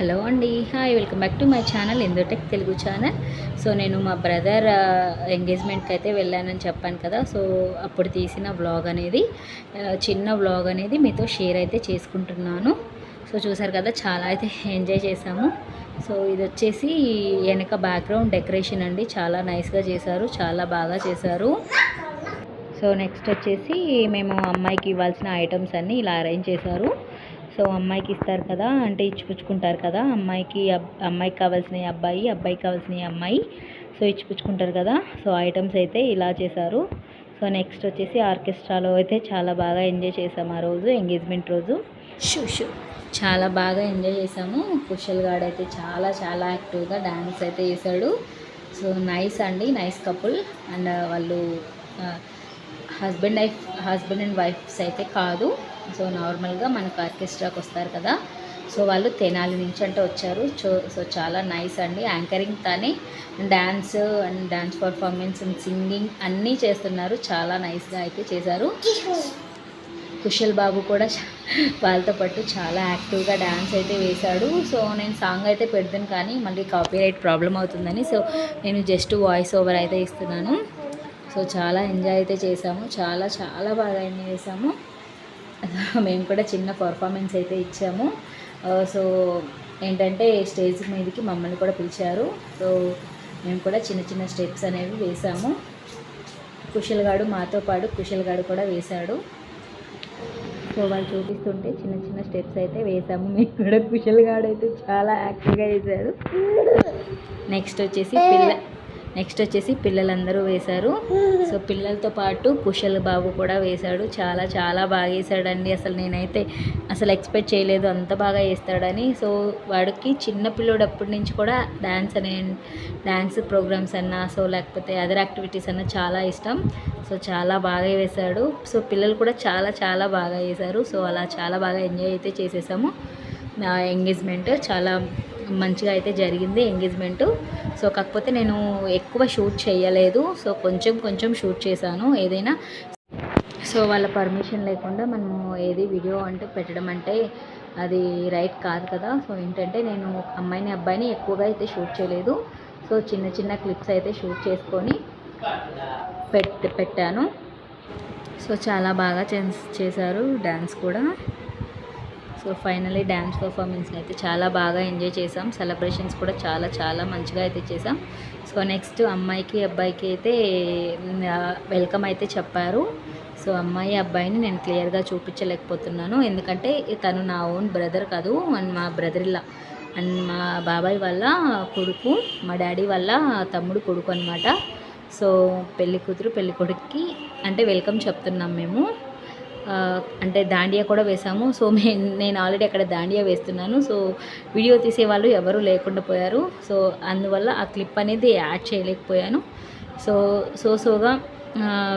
Hello అండి. Hi welcome back to my channel ఇందోటెక్ Telugu channel. So నేను మా బ్రదర్ ఎంగేజ్మెంట్కి అయితే వెళ్ళానని చెప్పాను కదా. సో అప్పుడు తీసిన వ్లాగ్ అనేది చిన్న వ్లాగ్ అనేది మీతో షేర్ అయితే చేసుకుంటున్నాను. సో చూసారు కదా చాలా అయితే ఎంజాయ్ చేశాము. సో ఇది వచ్చేసి వెనక బ్యాక్గ్రౌండ్ డెకరేషన్ అండి. చాలా నైస్గా చేశారు చాలా బాగా చేశారు. సో నెక్స్ట్ వచ్చేసి మేము అమ్మాయికి ఇవ్వాల్సిన ఐటమ్స్ అన్నీ ఇలా అరేంజ్ చేశారు. సో అమ్మాయికి ఇస్తారు కదా అంటే ఇచ్చిపుచ్చుకుంటారు కదా అమ్మాయికి అబ్- అమ్మాయికి కావాల్సిన అబ్బాయి అబ్బాయికి కావాల్సిన అమ్మాయి. సో ఇచ్చిపుచ్చుకుంటారు కదా సో ఐటమ్స్ అయితే ఇలా చేశారు. సో నెక్స్ట్ వచ్చేసి ఆర్కెస్ట్రాలో అయితే చాలా బాగా ఎంజాయ్ చేసాము ఆ రోజు ఎంగేజ్మెంట్ రోజు. షూ షూ. చాలా బాగా ఎంజాయ్ చేసాము కుషల్ గాడ్ అయితే చాలా చాలా యాక్టివ్గా డ్యాన్స్ అయితే చేశాడు. సో నైస్ అండి నైస్ కపుల్. అండ్ వాళ్ళు husband wife husband and wives అయితే కాదు. సో నార్మల్గా మనకు ఆర్కెస్ట్రాకి వస్తారు కదా. సో వాళ్ళు తెనాలి నుంచి అంటే వచ్చారు. సో సో చాలా నైస్ అండి. యాంకరింగ్ తానే dance and dance performance and singing అన్నీ చేస్తున్నారు. చాలా నైస్గా అయితే చేశారు. కుశల్ బాబు కూడా వాళ్ళతో పాటు చాలా యాక్టివ్గా డ్యాన్స్ అయితే వేశాడు. సో నేను సాంగ్ అయితే పెడతాను కానీ మళ్ళీ కాపీరైట్ ప్రాబ్లం అవుతుందని. సో నేను జస్ట్ వాయిస్ ఓవర్ అయితే ఇస్తున్నాను. సో చాలా ఎంజాయ్ అయితే చేసాము. చాలా చాలా బాగా ఎంజాయ్ చేసాము. మేము కూడా చిన్న పర్ఫార్మెన్స్ అయితే ఇచ్చాము. సో ఏంటంటే స్టేజ్ మీదకి మమ్మల్ని కూడా పిలిచారు. సో మేము కూడా చిన్న చిన్న స్టెప్స్ అనేవి వేసాము. కుషల్గాడు మాతో పాటు కుషల్గాడు కూడా వేశాడు. సో వాళ్ళు చూపిస్తుంటే చిన్న చిన్న స్టెప్స్ అయితే వేసాము. మేము కూడా కుషల్గాడు అయితే చాలా యాక్టివ్గా వేశాడు నెక్స్ట్ వచ్చేసి పిల్ల నెక్స్ట్ వచ్చేసి పిల్లలందరూ వేశారు. సో పిల్లలతో పాటు కుశల్ బాబు కూడా వేశాడు. చాలా చాలా బాగా వేశాడండి. అసలు నేనైతే అసలు ఎక్స్పెక్ట్ చేయలేదు అంత బాగా వేస్తాడని. సో వాడికి చిన్న పిల్లోడు అప్పటి నుంచి కూడా డ్యాన్స్ అనే డ్యాన్స్ ప్రోగ్రామ్స్ అన్నా సో లేకపోతే అదర్ యాక్టివిటీస్ అన్నా చాలా ఇష్టం. సో చాలా బాగా వేశాడు. సో పిల్లలు కూడా చాలా చాలా బాగా వేశారు. సో అలా చాలా బాగా ఎంజాయ్ అయితే చేసేసాము. నా ఎంగేజ్మెంట్ చాలా మంచిగా అయితే జరిగింది ఎంగేజ్మెంట్. సో కాకపోతే నేను ఎక్కువ షూట్ చేయలేదు. సో కొంచెం కొంచెం షూట్ చేశాను ఏదైనా. సో వాళ్ళ పర్మిషన్ లేకుండా మనము ఏది వీడియో అంటే పెట్టడం అంటే అది రైట్ కాదు కదా. సో ఏంటంటే నేను అమ్మాయిని అబ్బాయిని ఎక్కువగా అయితే షూట్ చేయలేదు. సో చిన్న చిన్న క్లిప్స్ అయితే షూట్ చేసుకొని పెట్ పెట్టాను. సో చాలా బాగా చేశారు డ్యాన్స్ కూడా. సో ఫైనలీ డ్యాన్స్ పర్ఫార్మెన్స్ని అయితే చాలా బాగా ఎంజాయ్ చేసాం. సెలబ్రేషన్స్ కూడా చాలా చాలా మంచిగా అయితే చేసాం. సో నెక్స్ట్ అమ్మాయికి అబ్బాయికి అయితే వెల్కమ్ అయితే చెప్పారు. సో అమ్మాయి అబ్బాయిని నేను క్లియర్గా చూపించలేకపోతున్నాను. ఎందుకంటే తను నా ఓన్ బ్రదర్ కాదు. అండ్ మా బ్రదర్ ఇలా అండ్ మా బాబాయ్ వాళ్ళ కొడుకు మా డాడీ వాళ్ళ తమ్ముడు కొడుకు అనమాట సో పెళ్ళి కూతురు పెళ్ళి కొడుక్కి అంటే వెల్కమ్ చెప్తున్నాం మేము. అంటే దాండియా కూడా వేసాము. సో మే నేను ఆల్రెడీ అక్కడ దాండియా వేస్తున్నాను. సో వీడియో తీసే వాళ్ళు లేకుండా పోయారు. సో అందువల్ల ఆ క్లిప్ అనేది యాడ్ చేయలేకపోయాను. సో సో సోగా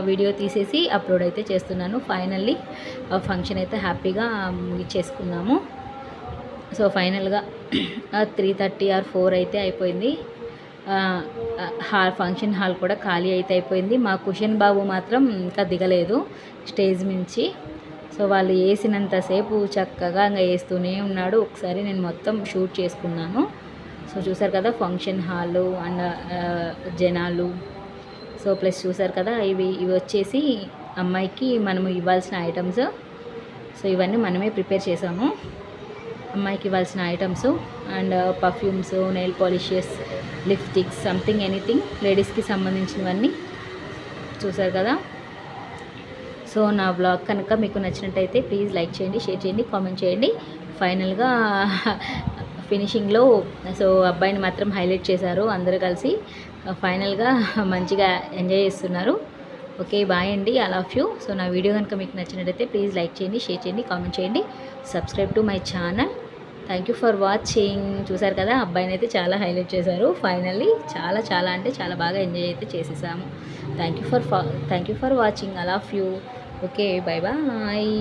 వీడియో తీసేసి అప్లోడ్ అయితే చేస్తున్నాను. ఫైనల్లీ ఫంక్షన్ అయితే హ్యాపీగా ముగిచేసుకున్నాము సో ఫైనల్గా త్రీ థర్టీ ఆర్ ఫోర్ అయితే అయిపోయింది. హాల్ ఫంక్షన్ హాల్ కూడా ఖాళీ అయితే అయిపోయింది. మా కుషన్ బాబు మాత్రం ఇంకా దిగలేదు స్టేజ్ నుంచి సో వాళ్ళు వేసినంతసేపు చక్కగా ఇంకా వేస్తూనే ఉన్నాడు. ఒకసారి నేను మొత్తం షూట్ చేసుకున్నాను. సో చూసారు కదా ఫంక్షన్ హాలు అండ్ జనాలు. సో ప్లస్ చూసారు కదా ఇవి ఇవి వచ్చేసి అమ్మాయికి మనము ఇవ్వాల్సిన ఐటమ్స్. సో ఇవన్నీ మనమే ప్రిపేర్ చేసాము. అమ్మాయికి ఇవ్వాల్సిన items and perfumes nail polishes lipsticks something anything లేడీస్కి సంబంధించినవన్నీ చూసారు కదా. సో నా బ్లాగ్ కనుక మీకు నచ్చినట్టయితే ప్లీజ్ లైక్ చేయండి షేర్ చేయండి కామెంట్ చేయండి. ఫైనల్గా ఫినిషింగ్లో సో అబ్బాయిని మాత్రం హైలైట్ చేశారు అందరూ కలిసి. ఫైనల్గా మంచిగా ఎంజాయ్ చేస్తున్నారు. ఓకే బాయ్ అండి ఐ లవ్ యూ. సో నా వీడియో కనుక మీకు నచ్చినట్టయితే ప్లీజ్ లైక్ చేయండి షేర్ చేయండి కామెంట్ చేయండి. Subscribe to my channel. Thank you for watching చూసారు కదా అబ్బాయిని అయితే చాలా హైలైట్ చేశారు. ఫైనల్లీ చాలా చాలా అంటే చాలా బాగా ఎంజాయ్ అయితే చేసేసాము. Thank you for thank you for watching I love you okay bye bye